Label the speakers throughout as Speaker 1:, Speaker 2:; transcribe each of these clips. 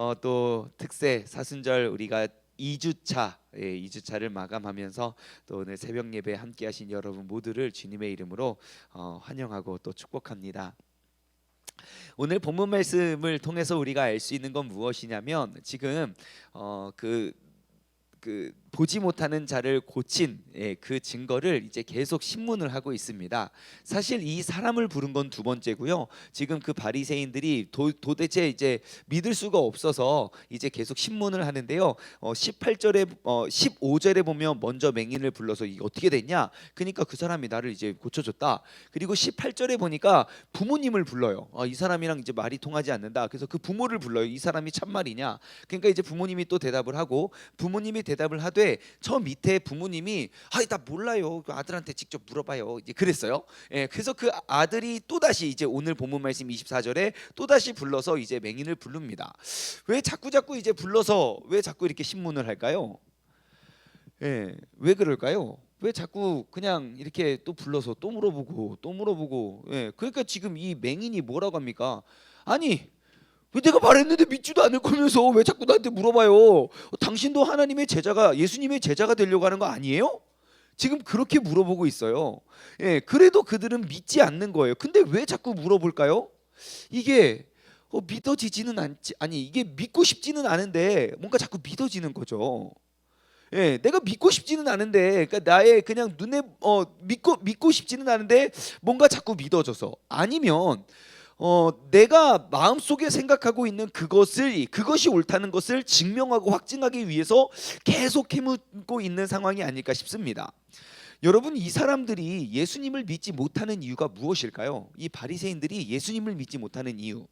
Speaker 1: 어, 또 특세 사순절 우리가 2주차 예, 2주차를 마감하면서 또 오늘 새벽 예배 함께 하신 여러분 모두를 주님의 이름으로 어, 환영하고 또 축복합니다. 오늘 본문 말씀을 통해서 우리가 알 수 있는 건 무엇이냐면 지금 어, 그, 그 보지 못하는 자를 고친 예, 그 증거를 이제 계속 신문을 하고 있습니다. 사실 이 사람을 부른 건 두 번째고요. 지금 그 바리새인들이 도, 도대체 이제 믿을 수가 없어서 이제 계속 신문을 하는데요. 어, 18절에 어, 15절에 보면 먼저 맹인을 불러서 이게 어떻게 됐냐? 그러니까 그 사람이 나를 이제 고쳐줬다. 그리고 18절에 보니까 부모님을 불러요. 아, 이 사람이랑 이제 말이 통하지 않는다. 그래서 그 부모를 불러요. 이 사람이 참말이냐? 그러니까 이제 부모님이 또 대답을 하고 부모님이 대답을 하되 저 밑에 부모님이 아이 나 몰라요. 그 아들한테 직접 물어봐요. 이제 그랬어요. 예, 그래서 그 아들이 또 다시 이제 오늘 본문 말씀 24절에 또 다시 불러서 이제 맹인을 부릅니다. 왜 자꾸 자꾸 이제 불러서 왜 자꾸 이렇게 신문을 할까요? 예, 왜 그럴까요? 왜 자꾸 그냥 이렇게 또 불러서 또 물어보고 또 물어보고 예, 그러니까 지금 이 맹인이 뭐라고 합니까? 아니 왜 내가 말했는데 믿지도 않을 거면서 왜 자꾸 나한테 물어봐요? 어, 당신도 하나님의 제자가 예수님의 제자가 되려고 하는 거 아니에요? 지금 그렇게 물어보고 있어요. 예, 그래도 그들은 믿지 않는 거예요. 근데 왜 자꾸 물어볼까요? 이게 어, 믿어지지는 않지 아니 이게 믿고 싶지는 않은데 뭔가 자꾸 믿어지는 거죠. 예, 내가 믿고 싶지는 않은데, 그러니까 나의 그냥 눈에 어 믿고 믿고 싶지는 않은데 뭔가 자꾸 믿어져서 아니면 어 내가 마음속에 생각하고 있는 그것을 그것이 옳다는 것을 증명하고 확증하기 위해서 계속 해묻고 있는 상황이 아닐까 싶습니다. 여러분 이 사람들이 예수님을 믿지 못하는 이유가 무엇일까요? 이 바리새인들이 예수님을 믿지 못하는 이유.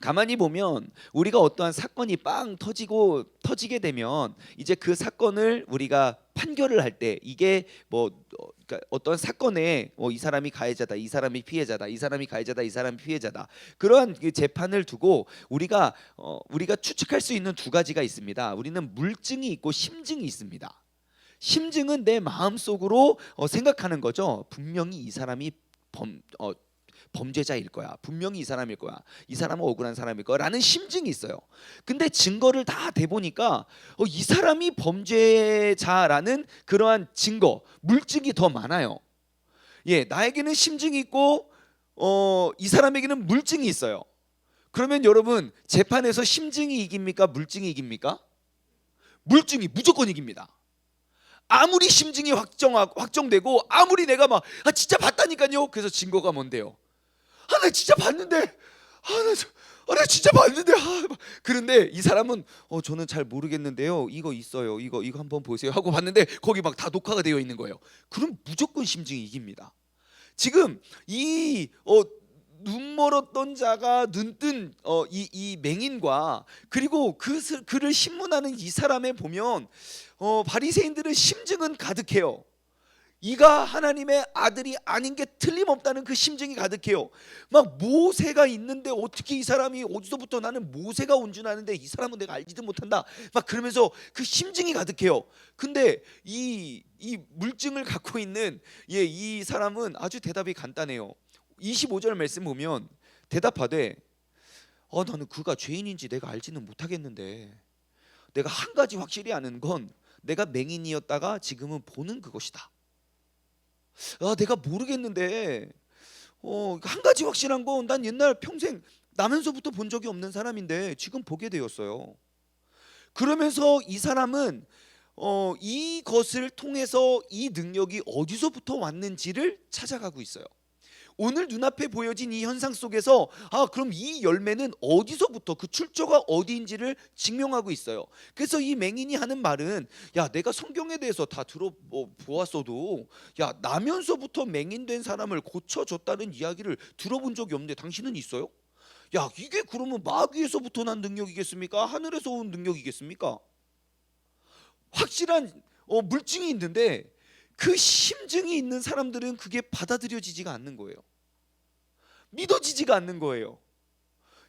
Speaker 1: 가만히 보면 우리가 어떠한 사건이 빵 터지고 터지게 되면 이제 그 사건을 우리가 판결을 할 때 이게 뭐 어, 그러니까 어떤 사건에 어, 이 사람이 가해자다, 이 사람이 피해자다, 이 사람이 가해자다, 이 사람이 피해자다 그러한 그 재판을 두고 우리가 어, 우리가 추측할 수 있는 두 가지가 있습니다. 우리는 물증이 있고 심증이 있습니다. 심증은 내 마음 속으로 어, 생각하는 거죠. 분명히 이 사람이 범 어, 범죄자일 거야. 분명히 이 사람일 거야. 이 사람은 억울한 사람일 거야라는 심증이 있어요. 근데 증거를 다 대보니까 어, 이 사람이 범죄자라는 그러한 증거, 물증이 더 많아요. 예, 나에게는 심증이 있고 어, 이 사람에게는 물증이 있어요. 그러면 여러분 재판에서 심증이 이깁니까? 물증이 이깁니까? 물증이 무조건 이깁니다. 아무리 심증이 확정 확정되고 아무리 내가 막 아 진짜 봤다니까요. 그래서 증거가 뭔데요? 아 나 진짜 봤는데 아나 아, 나 진짜 봤는데 아, 막 그런데 이 사람은 어 저는 잘 모르겠는데요. 이거 있어요. 이거 이거 한번 보세요. 하고 봤는데 거기 막 다 녹화가 되어 있는 거예요. 그럼 무조건 심증이 이깁니다. 지금 이 어 눈 멀었던 자가 눈뜬 어, 이, 이 맹인과 그리고 그 스- 그를 신문하는 이 사람에 보면 어, 바리새인들은 심증은 가득해요. 이가 하나님의 아들이 아닌 게 틀림없다는 그 심증이 가득해요. 막 모세가 있는데 어떻게 이 사람이 어디서부터 나는 모세가 온 줄 아는데 이 사람은 내가 알지도 못한다. 막 그러면서 그 심증이 가득해요. 근데 이 이 물증을 갖고 있는 예, 이 사람은 아주 대답이 간단해요. 25절 말씀 보면 대답하되 어 나는 그가 죄인인지 내가 알지는 못하겠는데 내가 한 가지 확실히 아는 건 내가 맹인이었다가 지금은 보는 그것이다. 아 내가 모르겠는데 어 한 가지 확실한 건 난 옛날 평생 나면서부터 본 적이 없는 사람인데 지금 보게 되었어요. 그러면서 이 사람은 어 이것을 통해서 이 능력이 어디서부터 왔는지를 찾아가고 있어요. 오늘 눈앞에 보여진 이 현상 속에서 아 그럼 이 열매는 어디서부터 그 출처가 어디인지를 증명하고 있어요. 그래서 이 맹인이 하는 말은 야 내가 성경에 대해서 다 들어 뭐, 보았어도 야 나면서부터 맹인된 사람을 고쳐줬다는 이야기를 들어본 적이 없는데 당신은 있어요? 야 이게 그러면 마귀에서부터 난 능력이겠습니까? 하늘에서 온 능력이겠습니까? 확실한 어, 물증이 있는데 그 심증이 있는 사람들은 그게 받아들여지지가 않는 거예요. 믿어지지가 않는 거예요.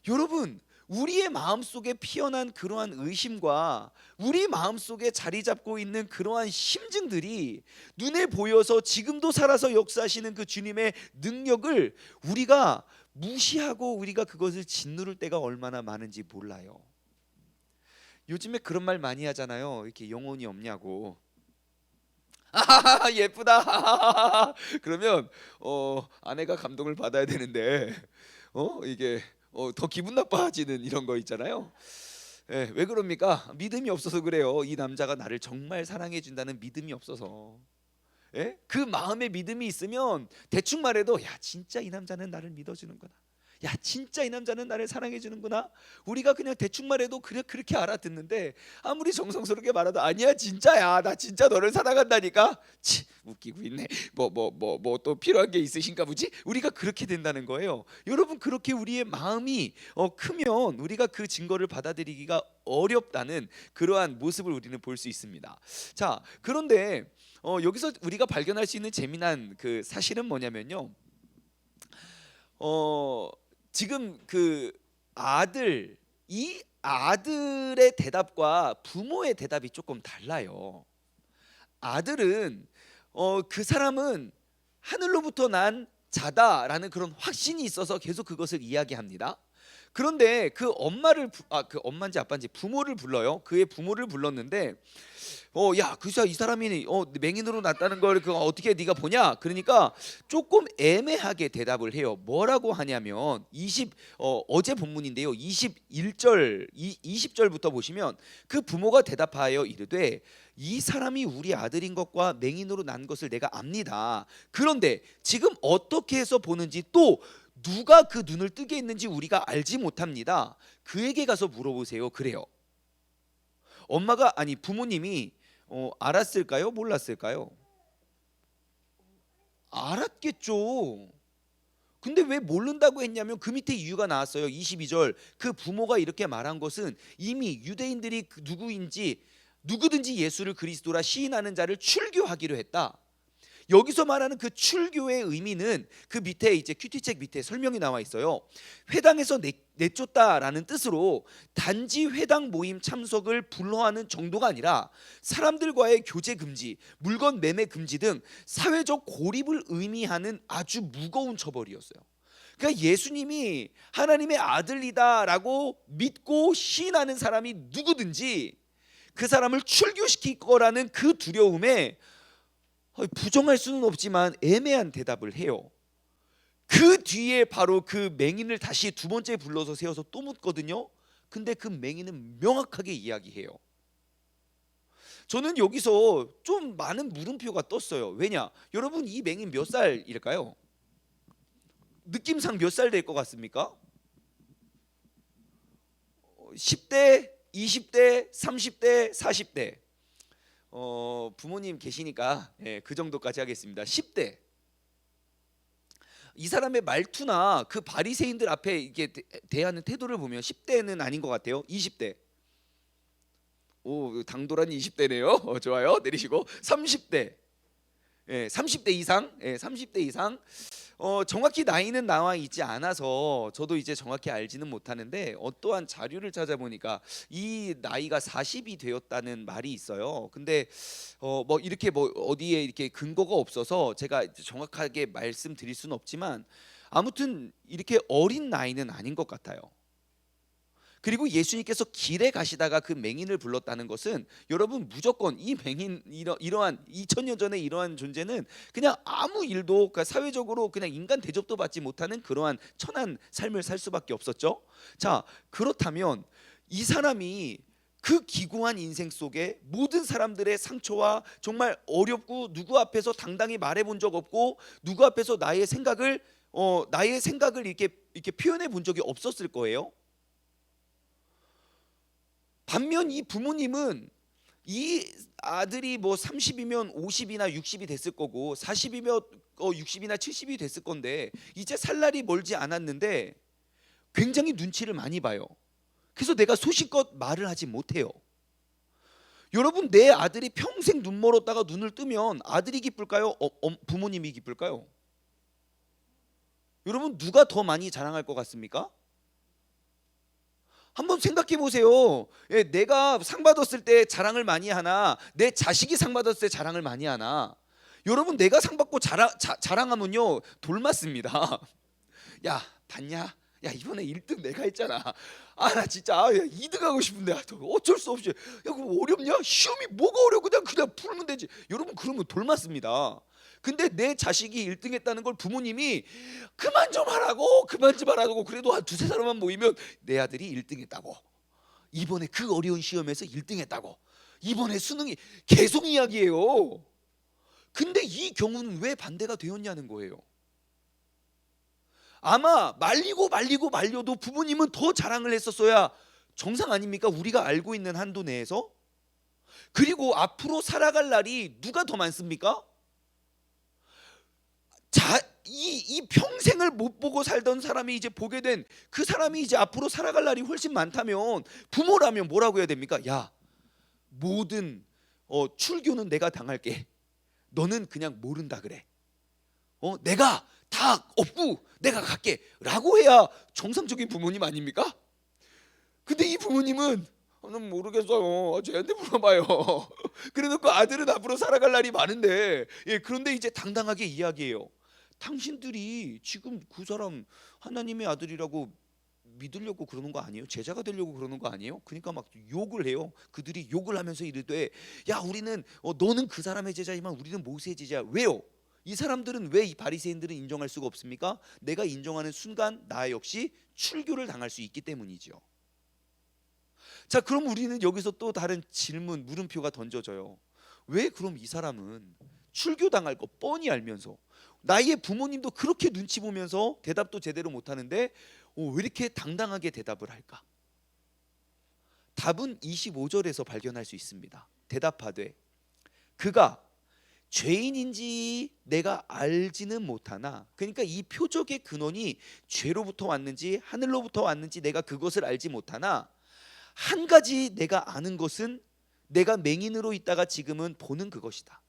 Speaker 1: 여러분, 우리의 마음 속에 피어난 그러한 의심과 우리 마음 속에 자리 잡고 있는 그러한 심증들이 눈에 보여서 지금도 살아서 역사하시는 그 주님의 능력을 우리가 무시하고 우리가 그것을 짓누를 때가 얼마나 많은지 몰라요. 요즘에 그런 말 많이 하잖아요. 이렇게 영혼이 없냐고. 아 예쁘다. 그러면 어 아내가 감동을 받아야 되는데 어 이게 어, 더 기분 나빠지는 이런 거 있잖아요. 예, 왜 그럽니까? 믿음이 없어서 그래요. 이 남자가 나를 정말 사랑해 준다는 믿음이 없어서. 예? 그 마음에 믿음이 있으면 대충 말해도 야 진짜 이 남자는 나를 믿어주는구나. 야 진짜 이 남자는 나를 사랑해 주는구나. 우리가 그냥 대충 말해도 그래 그렇게 알아듣는데 아무리 정성스럽게 말해도 아니야 진짜야 나 진짜 너를 사랑한다니까. 치 웃기고 있네. 뭐 뭐 뭐 뭐 또 필요한 게 있으신가 보지? 우리가 그렇게 된다는 거예요. 여러분 그렇게 우리의 마음이 어, 크면 우리가 그 증거를 받아들이기가 어렵다는 그러한 모습을 우리는 볼 수 있습니다. 자 그런데 어, 여기서 우리가 발견할 수 있는 재미난 그 사실은 뭐냐면요. 어, 지금 그 아들 이 아들의 대답과 부모의 대답이 조금 달라요. 아들은 어, 그 사람은 하늘로부터 난 자다라는 그런 확신이 있어서 계속 그것을 이야기합니다. 그런데 그 엄마를 아 그 엄마인지 아빠인지 부모를 불러요. 그의 부모를 불렀는데 어 야 그사 이 사람이 어 맹인으로 났다는 걸 그 어떻게 네가 보냐? 그러니까 조금 애매하게 대답을 해요. 뭐라고 하냐면 20 어, 어제 본문인데요. 21절 이 20절부터 보시면 그 부모가 대답하여 이르되 이 사람이 우리 아들인 것과 맹인으로 난 것을 내가 압니다. 그런데 지금 어떻게 해서 보는지 또 누가 그 눈을 뜨게 했는지 우리가 알지 못합니다. 그에게 가서 물어보세요. 그래요. 엄마가 아니 부모님이 어, 알았을까요? 몰랐을까요? 알았겠죠. 근데 왜 모른다고 했냐면 그 밑에 이유가 나왔어요. 22절. 그 부모가 이렇게 말한 것은 이미 유대인들이 그 누구인지 누구든지 예수를 그리스도라 시인하는 자를 출교하기로 했다. 여기서 말하는 그 출교의 의미는 그 밑에 이제 큐티책 밑에 설명이 나와 있어요. 회당에서 내, 내쫓다라는 뜻으로 단지 회당 모임 참석을 불허하는 정도가 아니라 사람들과의 교제 금지, 물건 매매 금지 등 사회적 고립을 의미하는 아주 무거운 처벌이었어요. 그러니까 예수님이 하나님의 아들이다라고 믿고 시인하는 사람이 누구든지 그 사람을 출교시킬 거라는 그 두려움에 어, 부정할 수는 없지만 애매한 대답을 해요. 그 뒤에 바로 그 맹인을 다시 두 번째 불러서 세워서 또 묻거든요. 근데 그 맹인은 명확하게 이야기해요. 저는 여기서 좀 많은 물음표가 떴어요. 왜냐? 여러분 이 맹인 몇 살일까요? 느낌상 몇 살 될 것 같습니까? 10대, 20대, 30대, 40대. 어, 부모님 계시니까 예, 그 정도까지 하겠습니다. 10대. 이 사람의 말투나 그 바리새인들 앞에 이게 대- 대하는 태도를 보면 10대는 아닌 것 같아요. 20대. 오, 당돌한 20대네요. 어, 좋아요. 내리시고 30대. 예, 30대 이상, 예, 30대 이상. 어, 정확히 나이는 나와 있지 않아서 저도 이제 정확히 알지는 못하는데 어떠한 자료를 찾아보니까 이 나이가 40이 되었다는 말이 있어요. 근데 어, 뭐 이렇게 뭐 어디에 이렇게 근거가 없어서 제가 정확하게 말씀드릴 수는 없지만 아무튼 이렇게 어린 나이는 아닌 것 같아요. 그리고 예수님께서 길에 가시다가 그 맹인을 불렀다는 것은 여러분 무조건 이 맹인 이러, 이러 한 2000년 전에 이러한 존재는 그냥 아무 일도 그러니까 사회적으로 그냥 인간 대접도 받지 못하는 그러한 천한 삶을 살 수밖에 없었죠. 자 그렇다면 이 사람이 그 기구한 인생 속에 모든 사람들의 상처와 정말 어렵고 누구 앞에서 당당히 말해 본 적 없고 누구 앞에서 나의 생각을 어 나의 생각을 이렇게 이렇게 표현해 본 적이 없었을 거예요. 반면 이 부모님은 이 아들이 뭐 30이면 50이나 60이 됐을 거고 40이면 어 60이나 70이 됐을 건데 이제 살 날이 멀지 않았는데 굉장히 눈치를 많이 봐요. 그래서 내가 소신껏 말을 하지 못해요. 여러분 내 아들이 평생 눈 멀었다가 눈을 뜨면 아들이 기쁠까요? 어, 어, 부모님이 기쁠까요? 여러분 누가 더 많이 자랑할 것 같습니까? 한번 생각해 보세요. 예, 내가 상 받았을 때 자랑을 많이 하나, 내 자식이 상 받았을 때 자랑을 많이 하나. 여러분 내가 상 받고 자랑 자, 자랑하면요 돌 맞습니다. 야 봤냐? 야 이번에 1등 내가 했잖아. 아 나 진짜 아, 야, 2등 하고 싶은데 아, 어쩔 수 없이. 야 그거 어렵냐? 시험이 뭐가 어려? 그냥 그냥 풀면 되지. 여러분 그러면 돌 맞습니다. 근데 내 자식이 1등 했다는 걸 부모님이 그만 좀 하라고 그만 좀 하라고 그래도 한 두세 사람만 모이면 내 아들이 1등 했다고. 이번에 그 어려운 시험에서 1등 했다고. 이번에 수능이 계속 이야기해요. 근데 이 경우는 왜 반대가 되었냐는 거예요. 아마 말리고 말리고 말려도 부모님은 더 자랑을 했었어야 정상 아닙니까? 우리가 알고 있는 한도 내에서? 그리고 앞으로 살아갈 날이 누가 더 많습니까? 자, 이, 이 평생을 못 보고 살던 사람이 이제 보게 된 그 사람이 이제 앞으로 살아갈 날이 훨씬 많다면 부모라면 뭐라고 해야 됩니까? 야, 모든 어, 출교는 내가 당할게. 너는 그냥 모른다 그래. 어, 내가 다 없고 내가 갈게 라고 해야 정상적인 부모님 아닙니까? 근데 이 부모님은 어, 난 모르겠어요. 쟤한테 물어봐요. 그래놓고 아들은 앞으로 살아갈 날이 많은데, 예, 그런데 이제 당당하게 이야기해요. 당신들이 지금 그 사람 하나님의 아들이라고 믿으려고 그러는 거 아니에요? 제자가 되려고 그러는 거 아니에요? 그러니까 막 욕을 해요. 그들이 욕을 하면서 이르되 야 우리는 어, 너는 그 사람의 제자지만 우리는 모세의 제자. 왜요? 이 사람들은 왜 이 바리새인들은 인정할 수가 없습니까? 내가 인정하는 순간 나 역시 출교를 당할 수 있기 때문이죠. 자, 그럼 우리는 여기서 또 다른 질문, 물음표가 던져져요. 왜 그럼 이 사람은 출교 당할 거 뻔히 알면서 나의 부모님도 그렇게 눈치 보면서 대답도 제대로 못 하는데 어, 왜 이렇게 당당하게 대답을 할까? 답은 25절에서 발견할 수 있습니다. 대답하되 그가 죄인인지 내가 알지는 못하나 그러니까 이 표적의 근원이 죄로부터 왔는지 하늘로부터 왔는지 내가 그것을 알지 못하나 한 가지 내가 아는 것은 내가 맹인으로 있다가 지금은 보는 그것이다.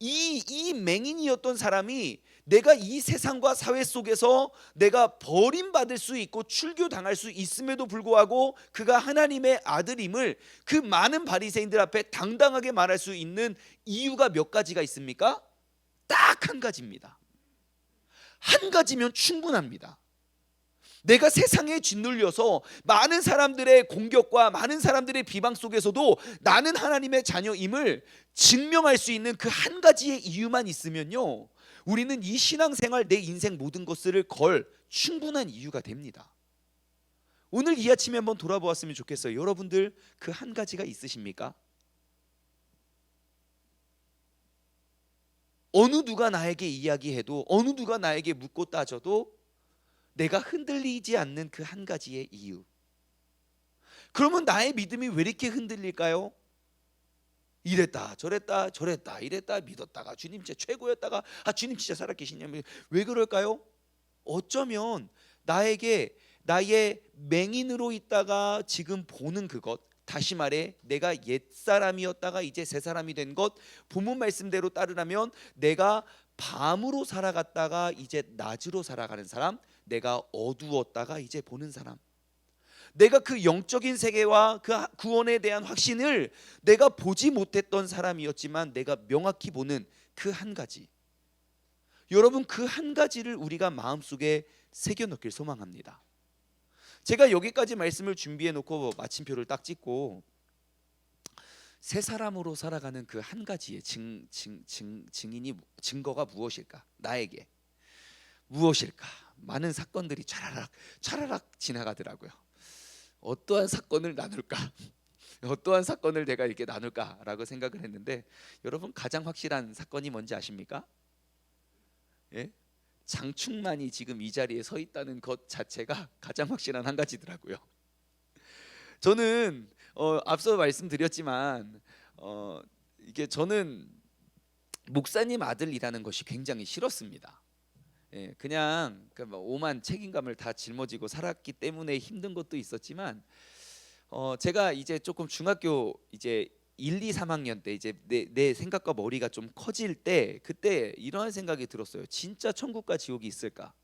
Speaker 1: 이, 이 맹인이었던 사람이 내가 이 세상과 사회 속에서 내가 버림받을 수 있고 출교당할 수 있음에도 불구하고 그가 하나님의 아들임을 그 많은 바리새인들 앞에 당당하게 말할 수 있는 이유가 몇 가지가 있습니까? 딱 한 가지입니다. 한 가지면 충분합니다. 내가 세상에 짓눌려서 많은 사람들의 공격과 많은 사람들의 비방 속에서도 나는 하나님의 자녀임을 증명할 수 있는 그 한 가지의 이유만 있으면요. 우리는 이 신앙생활 내 인생 모든 것을 걸 충분한 이유가 됩니다. 오늘 이 아침에 한번 돌아보았으면 좋겠어요. 여러분들 그 한 가지가 있으십니까? 어느 누가 나에게 이야기해도 어느 누가 나에게 묻고 따져도 내가 흔들리지 않는 그 한 가지의 이유. 그러면 나의 믿음이 왜 이렇게 흔들릴까요? 이랬다 저랬다 저랬다 이랬다 믿었다가 주님 진짜 최고였다가 아 주님 진짜 살아계시냐면 왜 그럴까요? 어쩌면 나에게 나의 맹인으로 있다가 지금 보는 그것 다시 말해 내가 옛 사람이었다가 이제 새 사람이 된것 본문 말씀대로 따르라면 내가 밤으로 살아갔다가 이제 낮으로 살아가는 사람 내가 어두웠다가 이제 보는 사람. 내가 그 영적인 세계와 그 구원에 대한 확신을 내가 보지 못했던 사람이었지만 내가 명확히 보는 그 한 가지. 여러분 그 한 가지를 우리가 마음속에 새겨 넣길 소망합니다. 제가 여기까지 말씀을 준비해 놓고 마침표를 딱 찍고 새 사람으로 살아가는 그 한 가지의 증, 증, 증, 증인이 증거가 무엇일까? 나에게 무엇일까? 많은 사건들이 차라락 차라락 지나가더라고요. 어떠한 사건을 나눌까? 어떠한 사건을 내가 이렇게 나눌까라고 생각을 했는데 여러분 가장 확실한 사건이 뭔지 아십니까? 예? 장충만이 지금 이 자리에 서 있다는 것 자체가 가장 확실한 한 가지더라고요. 저는 어, 앞서 말씀드렸지만 어, 이게 저는 목사님 아들이라는 것이 굉장히 싫었습니다. 예, 그냥 그뭐 오만 책임감을 다 짊어지고 살았기 때문에 힘든 것도 있었지만 어, 제가 이제 조금 중학교 이제 1, 2, 3학년 때 이제 내, 내 생각과 머리가 좀 커질 때 그때 이러한 생각이 들었어요. 진짜 천국과 지옥이 있을까?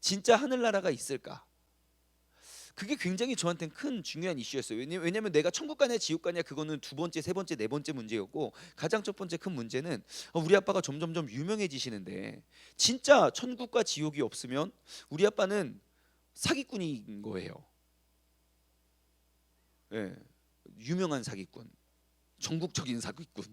Speaker 1: 진짜 하늘나라가 있을까? 그게 굉장히 저한테는 큰 중요한 이슈였어요. 왜냐- 왜냐면 내가 천국 가냐 지옥 가냐 그거는 두 번째, 세 번째, 네 번째 문제였고 가장 첫 번째 큰 문제는 어, 우리 아빠가 점점점 유명해지시는데 진짜 천국과 지옥이 없으면 우리 아빠는 사기꾼인 거예요. 예, 유명한 사기꾼, 전국적인 사기꾼,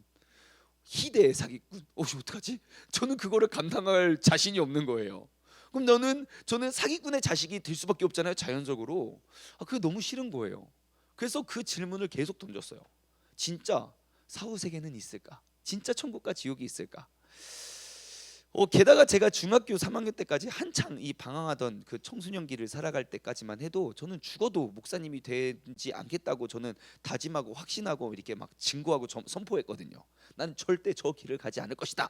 Speaker 1: 희대의 사기꾼. 어, 이거 어떡하지? 저는 그거를 감당할 자신이 없는 거예요. 그럼 너는 저는 사기꾼의 자식이 될 수밖에 없잖아요 자연적으로. 아 그게 너무 싫은 거예요. 그래서 그 질문을 계속 던졌어요. 진짜 사후 세계는 있을까? 진짜 천국과 지옥이 있을까? 어, 게다가 제가 중학교 3학년 때까지 한창 이 방황하던 그 청소년기를 살아갈 때까지만 해도 저는 죽어도 목사님이 되지 않겠다고 저는 다짐하고 확신하고 이렇게 막 증거하고 점- 선포했거든요. 난 절대 저 길을 가지 않을 것이다.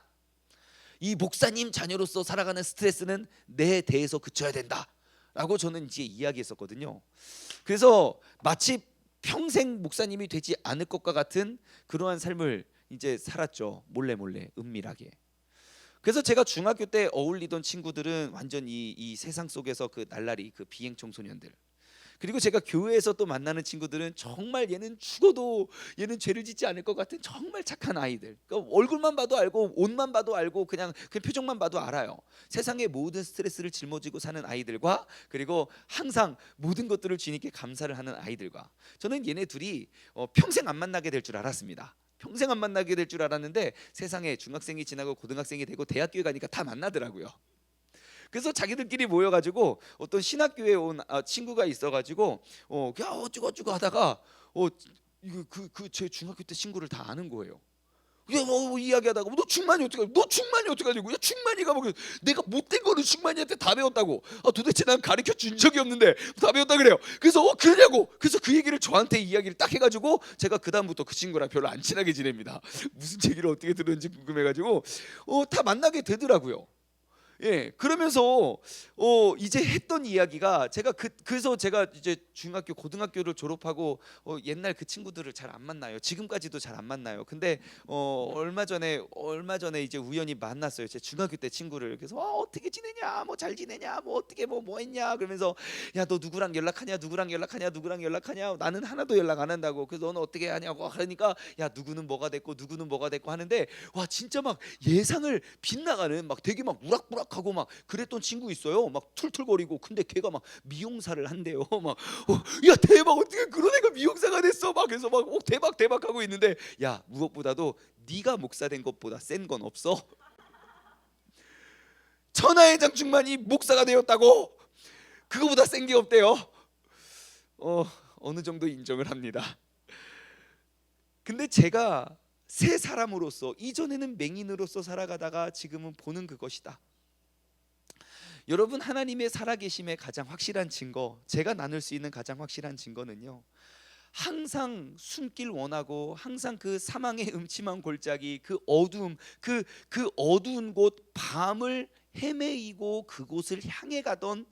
Speaker 1: 이 목사님 자녀로서 살아가는 스트레스는 내 대해서 그쳐야 된다라고 저는 이제 이야기했었거든요. 그래서 마치 평생 목사님이 되지 않을 것과 같은 그러한 삶을 이제 살았죠. 몰래 몰래 은밀하게. 그래서 제가 중학교 때 어울리던 친구들은 완전 이, 이 세상 속에서 그 날라리 그 비행 청소년들. 그리고 제가 교회에서 또 만나는 친구들은 정말 얘는 죽어도 얘는 죄를 짓지 않을 것 같은 정말 착한 아이들. 그러니까 얼굴만 봐도 알고 옷만 봐도 알고 그냥 그 표정만 봐도 알아요. 세상의 모든 스트레스를 짊어지고 사는 아이들과 그리고 항상 모든 것들을 주님께 감사를 하는 아이들과 저는 얘네 둘이 어, 평생 안 만나게 될 줄 알았습니다. 평생 안 만나게 될 줄 알았는데 세상에 중학생이 지나고 고등학생이 되고 대학교에 가니까 다 만나더라고요. 그래서 자기들끼리 모여가지고 어떤 신학교에 온 아, 친구가 있어가지고 어, 야 어쩌고 어쩌고 하다가 어 이거 그 그 제 중학교 때 친구를 다 아는 거예요. 야, 뭐, 뭐 이야기하다가 너 충만이 어떻게? 너 충만이 어떻게 하냐고? 야 충만이가 뭐 내가 못된 거를 충만이한테 다 배웠다고. 아 도대체 난 가르쳐 준 적이 없는데 다 배웠다 그래요. 그래서 어 그러냐고. 그래서 그 얘기를 저한테 이야기를 딱 해가지고 제가 그 다음부터 그 친구랑 별로 안 친하게 지냅니다. 무슨 얘기를 어떻게 들었는지 궁금해가지고 어다 만나게 되더라고요. 예, 그러면서 어 이제 했던 이야기가 제가 그 그래서 제가 이제 중학교 고등학교를 졸업하고 어 옛날 그 친구들을 잘 안 만나요. 지금까지도 잘 안 만나요. 근데 어 얼마 전에 얼마 전에 이제 우연히 만났어요. 제 중학교 때 친구를. 그래서 어, 어떻게 지내냐? 뭐 잘 지내냐? 뭐 어떻게 뭐 뭐 했냐? 그러면서 야 너 누구랑 연락하냐? 누구랑 연락하냐? 누구랑 연락하냐? 나는 하나도 연락 안 한다고. 그래서 너는 어떻게 하냐고 하니까 야 누구는 뭐가 됐고 누구는 뭐가 됐고 하는데 와 진짜 막 예상을 빗나가는 막 되게 막 우락부락 하고 막 그랬던 친구 있어요. 막 툴툴거리고 근데 걔가 막 미용사를 한대요. 막 어, 야 대박 어떻게 그런 애가 미용사가 됐어? 막 그래서 막 어, 대박 대박 하고 있는데 야 무엇보다도 네가 목사 된 것보다 센 건 없어. 천하의 장충만이 목사가 되었다고 그거보다 센 게 없대요. 어 어느 정도 인정을 합니다. 근데 제가 새 사람으로서 이전에는 맹인으로서 살아가다가 지금은 보는 그것이다. 여러분 하나님의 살아계심의 가장 확실한 증거, 제가 나눌 수 있는 가장 확실한 증거는요. 항상 숨길 원하고 항상 그 사망의 음침한 골짜기, 그 어두움, 그그 어두운 곳 밤을 헤매이고 그곳을 향해 가던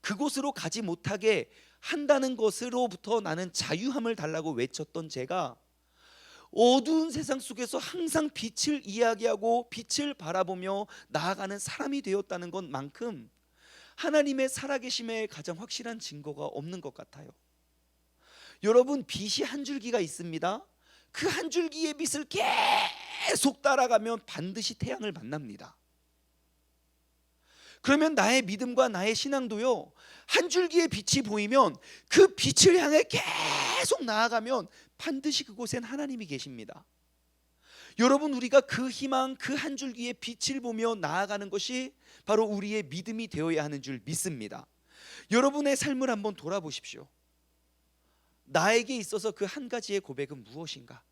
Speaker 1: 그곳으로 가지 못하게 한다는 것으로부터 나는 자유함을 달라고 외쳤던 제가 어두운 세상 속에서 항상 빛을 이야기하고 빛을 바라보며 나아가는 사람이 되었다는 것만큼 하나님의 살아계심의 가장 확실한 증거가 없는 것 같아요. 여러분 빛이 한 줄기가 있습니다. 그 한 줄기의 빛을 계속 따라가면 반드시 태양을 만납니다. 그러면 나의 믿음과 나의 신앙도요 한 줄기의 빛이 보이면 그 빛을 향해 계속 나아가면 반드시 그곳엔 하나님이 계십니다. 여러분 우리가 그 희망 그 한 줄기의 빛을 보며 나아가는 것이 바로 우리의 믿음이 되어야 하는 줄 믿습니다. 여러분의 삶을 한번 돌아보십시오. 나에게 있어서 그 한 가지의 고백은 무엇인가?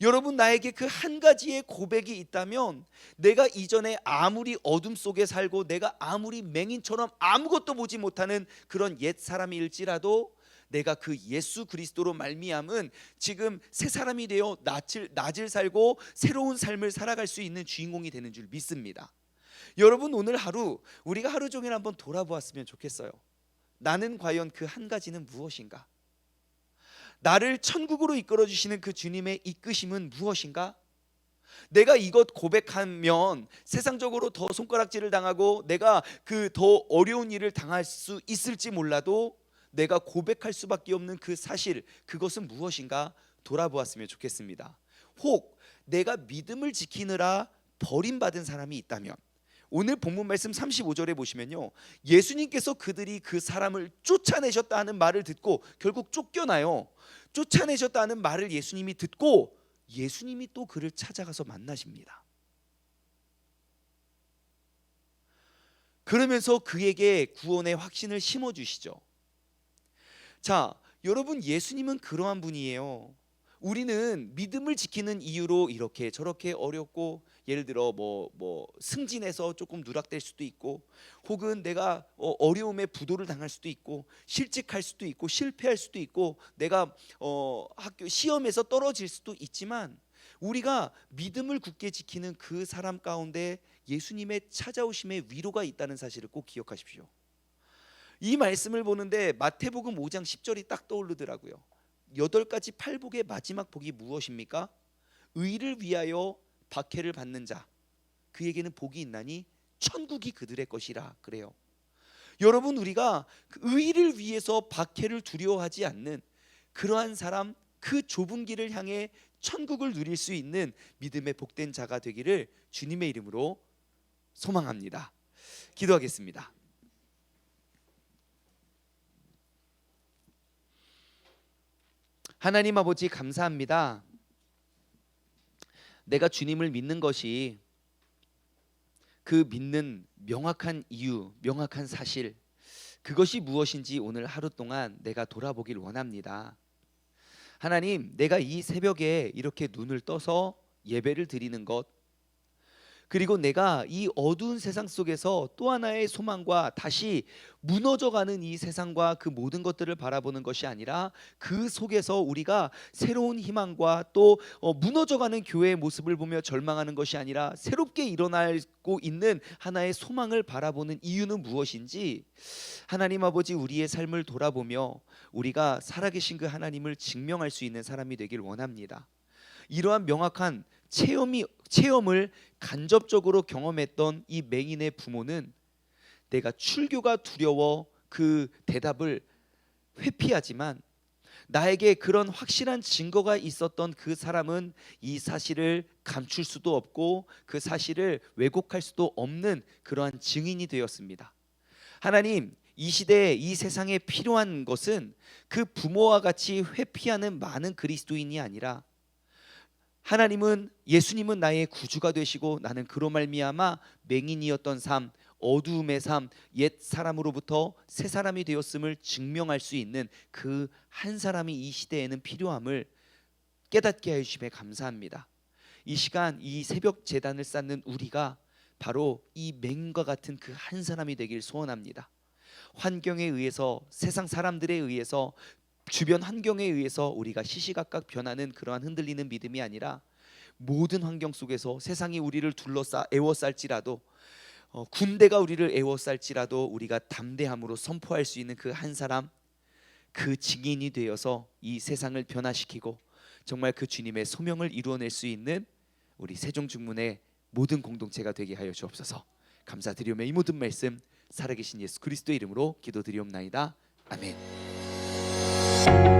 Speaker 1: 여러분 나에게 그 한 가지의 고백이 있다면 내가 이전에 아무리 어둠 속에 살고 내가 아무리 맹인처럼 아무것도 보지 못하는 그런 옛 사람일지라도 내가 그 예수 그리스도로 말미암은 지금 새 사람이 되어 낯을 낯을 살고 새로운 삶을 살아갈 수 있는 주인공이 되는 줄 믿습니다. 여러분 오늘 하루 우리가 하루 종일 한번 돌아보았으면 좋겠어요. 나는 과연 그 한 가지는 무엇인가? 나를 천국으로 이끌어 주시는 그 주님의 이끄심은 무엇인가? 내가 이것 고백하면 세상적으로 더 손가락질을 당하고 내가 그 더 어려운 일을 당할 수 있을지 몰라도 내가 고백할 수밖에 없는 그 사실 그것은 무엇인가 돌아보았으면 좋겠습니다. 혹 내가 믿음을 지키느라 버림받은 사람이 있다면 오늘 본문 말씀 35절에 보시면요. 예수님께서 그들이 그 사람을 쫓아내셨다 하는 말을 듣고 결국 쫓겨나요. 쫓아내셨다는 말을 예수님이 듣고 예수님이 또 그를 찾아가서 만나십니다. 그러면서 그에게 구원의 확신을 심어 주시죠. 자, 여러분 예수님은 그러한 분이에요. 우리는 믿음을 지키는 이유로 이렇게 저렇게 어렵고 예를 들어 뭐뭐 승진해서 조금 누락될 수도 있고 혹은 내가 어, 어려움에 부도를 당할 수도 있고 실직할 수도 있고 실패할 수도 있고 내가 어, 학교 시험에서 떨어질 수도 있지만 우리가 믿음을 굳게 지키는 그 사람 가운데 예수님의 찾아오심의 위로가 있다는 사실을 꼭 기억하십시오. 이 말씀을 보는데 마태복음 5장 10절이 딱 떠오르더라고요. 여덟 가지 팔복의 마지막 복이 무엇입니까? 의를 위하여 박해를 받는 자 그에게는 복이 있나니 천국이 그들의 것이라 그래요. 여러분 우리가 그 의를 위해서 박해를 두려워하지 않는 그러한 사람 그 좁은 길을 향해 천국을 누릴 수 있는 믿음의 복된 자가 되기를 주님의 이름으로 소망합니다. 기도하겠습니다. 하나님 아버지 감사합니다. 내가 주님을 믿는 것이 그 믿는 명확한 이유, 명확한 사실 그것이 무엇인지 오늘 하루 동안 내가 돌아보길 원합니다. 하나님, 내가 이 새벽에 이렇게 눈을 떠서 예배를 드리는 것 그리고 내가 이 어두운 세상 속에서 또 하나의 소망과 다시 무너져가는 이 세상과 그 모든 것들을 바라보는 것이 아니라 그 속에서 우리가 새로운 희망과 또 어, 무너져가는 교회의 모습을 보며 절망하는 것이 아니라 새롭게 일어나고 있는 하나의 소망을 바라보는 이유는 무엇인지 하나님 아버지 우리의 삶을 돌아보며 우리가 살아계신 그 하나님을 증명할 수 있는 사람이 되길 원합니다. 이러한 명확한 체험이 체험을 간접적으로 경험했던 이 맹인의 부모는 내가 출교가 두려워 그 대답을 회피하지만 나에게 그런 확실한 증거가 있었던 그 사람은 이 사실을 감출 수도 없고 그 사실을 왜곡할 수도 없는 그러한 증인이 되었습니다. 하나님, 이 시대에 이 세상에 필요한 것은 그 부모와 같이 회피하는 많은 그리스도인이 아니라 하나님은 예수님은 나의 구주가 되시고 나는 그로 말미암아 맹인이었던 삶, 어두움의 삶, 옛 사람으로부터 새 사람이 되었음을 증명할 수 있는 그 한 사람이 이 시대에는 필요함을 깨닫게 해 주심에 감사합니다. 이 시간 이 새벽 재단을 쌓는 우리가 바로 이 맹인과 같은 그 한 사람이 되길 소원합니다. 환경에 의해서 세상 사람들에 의해서 주변 환경에 의해서 우리가 시시각각 변하는 그러한 흔들리는 믿음이 아니라 모든 환경 속에서 세상이 우리를 둘러싸 애워쌀지라도 어, 군대가 우리를 애워쌀지라도 우리가 담대함으로 선포할 수 있는 그 한 사람 그 증인이 되어서 이 세상을 변화시키고 정말 그 주님의 소명을 이루어낼 수 있는 우리 세종중문의 모든 공동체가 되게 하여 주옵소서. 감사드리오며 이 모든 말씀 살아계신 예수 그리스도의 이름으로 기도드리옵나이다. 아멘. thank you